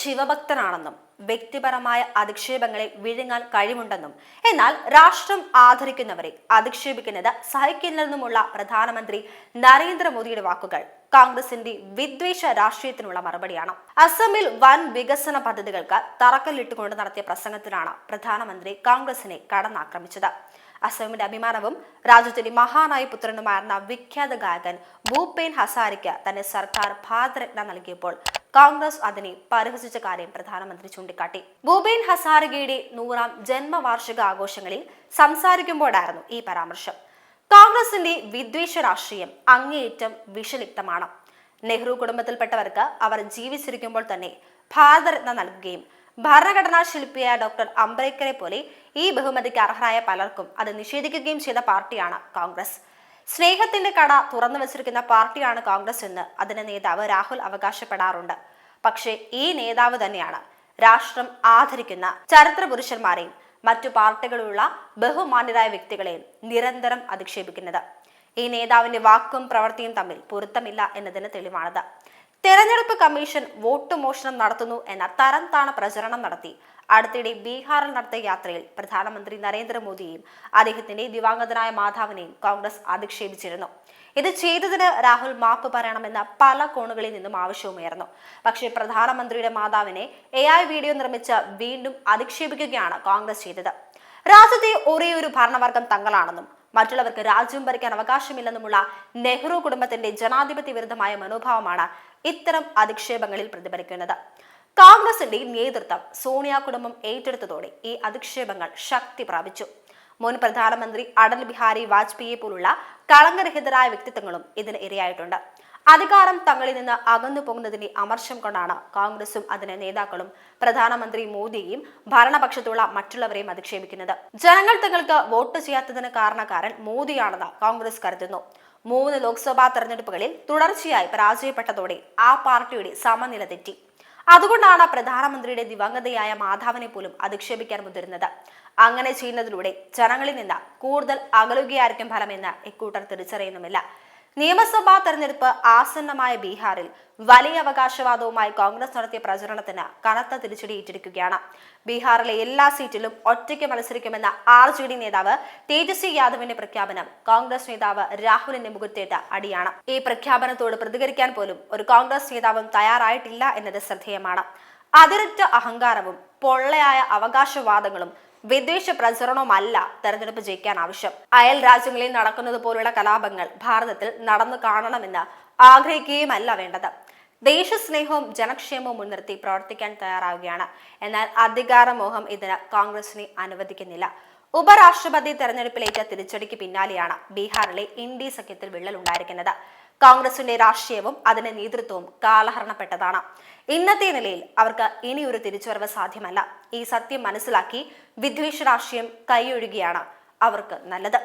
ശിവഭക്തനാണെന്നും വ്യക്തിപരമായ അധിക്ഷേപങ്ങളെ വിഴുങ്ങാൻ കഴിവുണ്ടെന്നും എന്നാൽ രാഷ്ട്രം ആദരിക്കുന്നവരെ അധിക്ഷേപിക്കുന്നത് സഹിക്കില്ലെന്നുമുള്ള പ്രധാനമന്ത്രി നരേന്ദ്രമോദിയുടെ വാക്കുകൾ കോൺഗ്രസിന്റെ വിദ്വേഷ രാഷ്ട്രീയത്തിനുള്ള മറുപടിയാണ്. അസമിൽ വൻ വികസന പദ്ധതികൾക്ക് തറക്കല്ലിട്ടുകൊണ്ട് നടത്തിയ പ്രസംഗത്തിലാണ് പ്രധാനമന്ത്രി കോൺഗ്രസിനെ കടന്നാക്രമിച്ചത്. അസമിന്റെ അഭിമാനവും രാജ്യത്തിന്റെ മഹാനായ പുത്രനുമായിരുന്ന വിഖ്യാത ഗായകൻ ഭൂപേൻ ഹസാരിക്ക് തന്റെ സർക്കാർ ഭാരതരത്ന നൽകിയപ്പോൾ കോൺഗ്രസ് അതിനെ പരിഹസിച്ച കാര്യം പ്രധാനമന്ത്രി ചൂണ്ടിക്കാട്ടി. ഭൂപേൻ ഹസാരികയുടെ നൂറാം ജന്മവാർഷിക ആഘോഷങ്ങളിൽ സംസാരിക്കുമ്പോഴായിരുന്നു ഈ പരാമർശം. കോൺഗ്രസിന്റെ വിദ്വേഷ രാഷ്ട്രീയം അങ്ങേയറ്റം വിഷലിപ്തമാണ്. നെഹ്റു കുടുംബത്തിൽപ്പെട്ടവർക്ക് അവർ ജീവിച്ചിരിക്കുമ്പോൾ തന്നെ ഭാരതരത്ന നൽകുകയും ഭരണഘടനാ ശില്പിയായ ഡോക്ടർ അംബേദ്കറെ പോലെ ഈ ബഹുമതിക്ക് അർഹരായ പലർക്കും അത് നിഷേധിക്കുകയും ചെയ്ത പാർട്ടിയാണ് കോൺഗ്രസ്. സ്നേഹത്തിന്റെ കട തുറന്നു വച്ചിരിക്കുന്ന പാർട്ടിയാണ് കോൺഗ്രസ് എന്ന് അതിന്റെ നേതാവ് രാഹുൽ അവകാശപ്പെടാറുണ്ട്. പക്ഷേ ഈ നേതാവ് തന്നെയാണ് രാഷ്ട്രം ആദരിക്കുന്ന ചരിത്ര പുരുഷന്മാരെയും മറ്റു പാർട്ടികളുള്ള ബഹുമാന്യരായ വ്യക്തികളെയും നിരന്തരം അധിക്ഷേപിക്കുന്നത്. ഈ നേതാവിന്റെ വാക്കും പ്രവൃത്തിയും തമ്മിൽ പൊരുത്തമില്ല എന്നതിന് തെളിവാണത്. തെരഞ്ഞെടുപ്പ് കമ്മീഷൻ വോട്ട് മോഷണം നടത്തുന്നു എന്ന തരം താണ പ്രചരണം നടത്തി അടുത്തിടെ ബീഹാറിൽ നടത്തിയ യാത്രയിൽ പ്രധാനമന്ത്രി നരേന്ദ്രമോദിയെയും അദ്ദേഹത്തിന്റെ ദിവംഗതനായ മാധാവിനെയും കോൺഗ്രസ് അധിക്ഷേപിച്ചിരുന്നു. ഇത് ചെയ്തതിന് രാഹുൽ മാപ്പ് പറയണമെന്ന പല കോണുകളിൽ നിന്നും ആവശ്യവുമായിരുന്നു പക്ഷേ പ്രധാനമന്ത്രിയുടെ മാതാവിനെ എ വീഡിയോ നിർമ്മിച്ച് വീണ്ടും അധിക്ഷേപിക്കുകയാണ് കോൺഗ്രസ് ചെയ്തത്. രാജ്യത്തെ ഒരേ ഒരു ഭരണവർഗം തങ്ങളാണെന്നും മറ്റുള്ളവർക്ക് രാജ്യം ഭരിക്കാൻ അവകാശമില്ലെന്നുമുള്ള നെഹ്റു കുടുംബത്തിന്റെ ജനാധിപത്യ വിരുദ്ധമായ മനോഭാവമാണ് ഇത്തരം അധിക്ഷേപങ്ങളിൽ പ്രതിഫലിക്കുന്നത്. കോൺഗ്രസിന്റെ നേതൃത്വം സോണിയ കുടുംബം ഏറ്റെടുത്തതോടെ ഈ അധിക്ഷേപങ്ങൾ ശക്തി പ്രാപിച്ചു. മുൻ പ്രധാനമന്ത്രി അടൽ ബിഹാരി വാജ്പേയിയെ പോലുള്ള കളങ്കരഹിതരായ വ്യക്തിത്വങ്ങളും ഇതിന് ഇരയായിട്ടുണ്ട്. അധികാരം തങ്ങളിൽ നിന്ന് അകന്നു പോകുന്നതിന്റെ അമർഷം കൊണ്ടാണ് കോൺഗ്രസും അതിന്റെ നേതാക്കളും പ്രധാനമന്ത്രി മോദിയെയും ഭരണപക്ഷത്തുള്ള മറ്റുള്ളവരെയും അധിക്ഷേപിക്കുന്നത്. ജനങ്ങൾ തങ്ങൾക്ക് വോട്ട് ചെയ്യാത്തതിന് കാരണക്കാരൻ മോദിയാണെന്ന് കോൺഗ്രസ് കരുതുന്നു. മൂന്ന് ലോക്സഭാ തെരഞ്ഞെടുപ്പുകളിൽ തുടർച്ചയായി പരാജയപ്പെട്ടതോടെ ആ പാർട്ടിയുടെ സമനില തെറ്റി. അതുകൊണ്ടാണ് പ്രധാനമന്ത്രിയുടെ ദിവംഗതയായ മാധവനെ പോലും അധിക്ഷേപിക്കാൻ മുതിരുന്നത് അങ്ങനെ ചെയ്യുന്നതിലൂടെ ജനങ്ങളിൽ നിന്ന് കൂടുതൽ അകലുകയായിരിക്കും ഫലമെന്ന് ഇക്കൂട്ടർ തിരിച്ചറിയുന്നുമില്ല. നിയമസഭാ തെരഞ്ഞെടുപ്പ് ആസന്നമായ ബീഹാറിൽ വലിയ അവകാശവാദവുമായി കോൺഗ്രസ് നടത്തിയ പ്രചരണത്തിന് കനത്ത തിരിച്ചടി ഏറ്റെടുക്കുകയാണ്. ബീഹാറിലെ എല്ലാ സീറ്റിലും ഒറ്റയ്ക്ക് മത്സരിക്കുമെന്ന ആർ ജെ ഡി നേതാവ് തേജസ്വി യാദവിന്റെ പ്രഖ്യാപനം കോൺഗ്രസ് നേതാവ് രാഹുലിന്റെ മുഖത്തേറ്റ അടിയാണ്. ഈ പ്രഖ്യാപനത്തോട് പ്രതികരിക്കാൻ പോലും ഒരു കോൺഗ്രസ് നേതാവും തയ്യാറായിട്ടില്ല എന്നത് ശ്രദ്ധേയമാണ്. അതിരറ്റ അഹങ്കാരവും പൊള്ളയായ അവകാശവാദങ്ങളും വിദ്വേഷ പ്രചരണവുമല്ല തെരഞ്ഞെടുപ്പ് ജയിക്കാൻ ആവശ്യം. അയൽ രാജ്യങ്ങളിൽ നടക്കുന്നത് പോലുള്ള കലാപങ്ങൾ ഭാരതത്തിൽ നടന്നു കാണണമെന്ന് ആഗ്രഹിക്കുകയുമല്ല വേണ്ടത്. ദേശസ്നേഹവും ജനക്ഷേമവും മുൻനിർത്തി പ്രവർത്തിക്കാൻ തയ്യാറാവുകയാണ്. എന്നാൽ അധികാരമോഹം ഇതിന് കോൺഗ്രസിനെ അനുവദിക്കുന്നില്ല. ഉപരാഷ്ട്രപതി തെരഞ്ഞെടുപ്പിലേറ്റ തിരിച്ചടിക്ക് പിന്നാലെയാണ് ബീഹാറിലെ ഇന്ത്യ സഖ്യത്തിൽ വിള്ളലുണ്ടായിരിക്കുന്നത് കോൺഗ്രസിന്റെ രാഷ്ട്രീയവും അതിന്റെ നേതൃത്വവും കാലഹരണപ്പെട്ടതാണ്. ഇന്നത്തെ നിലയിൽ അവർക്ക് ഇനിയൊരു തിരിച്ചുവരവ് സാധ്യമല്ല. ഈ സത്യം മനസ്സിലാക്കി വിദ്വേഷ രാഷ്ട്രീയം കൈയൊഴുകിയാണ് അവർക്ക് നല്ലത്.